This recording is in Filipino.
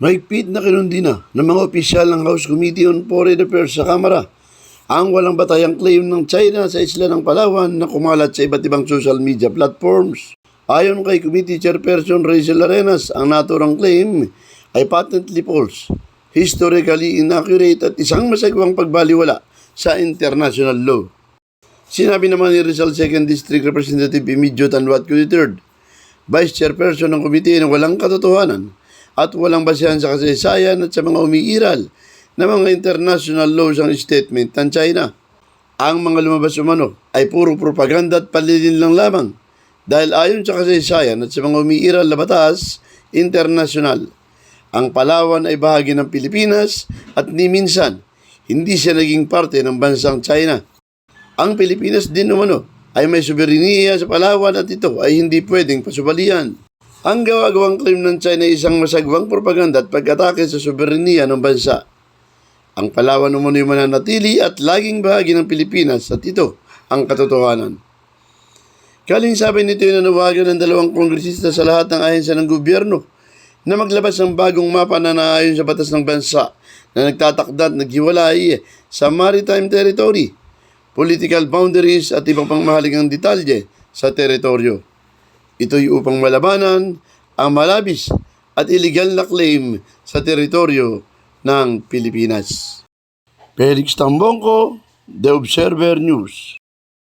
Mahigpit na kinundi na ng mga opisyal ng House Committee on Foreign Affairs sa Kamara ang walang batayang claim ng China sa isla ng Palawan na kumalat sa iba't ibang social media platforms. Ayon kay Committee Chairperson Rachel Arenas, ang naturang claim ay patently false, historically inaccurate at isang masagwang pagbaliwala sa international law. Sinabi naman ni Rizal 2nd District Representative Emilio Tanwatco III, Vice Chairperson ng komite na walang katotohanan at walang basehan sa kasaysayan at sa mga umiiral na mga international laws ang statement ng China. Ang mga lumabas umano ay puro propaganda at palilin lang lamang dahil ayon sa kasaysayan at sa mga umiiral na batas international, ang Palawan ay bahagi ng Pilipinas at ni minsan hindi siya naging parte ng bansang China. Ang Pilipinas din umano ay may sobereniya sa Palawan at ito ay hindi pwedeng pasubalian. Ang gawa-gawang claim ng China ay isang masagwang propaganda at pag-atake sa sobereniya ng bansa. Ang Palawan umano ay mananatili at laging bahagi ng Pilipinas at ito ang katotohanan. Kaling sabi nito yung nanawagan ng dalawang kongresista sa lahat ng ahensya ng gobyerno na maglabas ng bagong mapa na naayon sa batas ng bansa na nagtatakda at naghiwalay sa maritime territory, political boundaries at ibang pang mahalagang detalye sa teritoryo. Ito'y upang malabanan ang malabis at illegal na claim sa teritoryo ng Pilipinas. Felix Tambongko, The Observer News.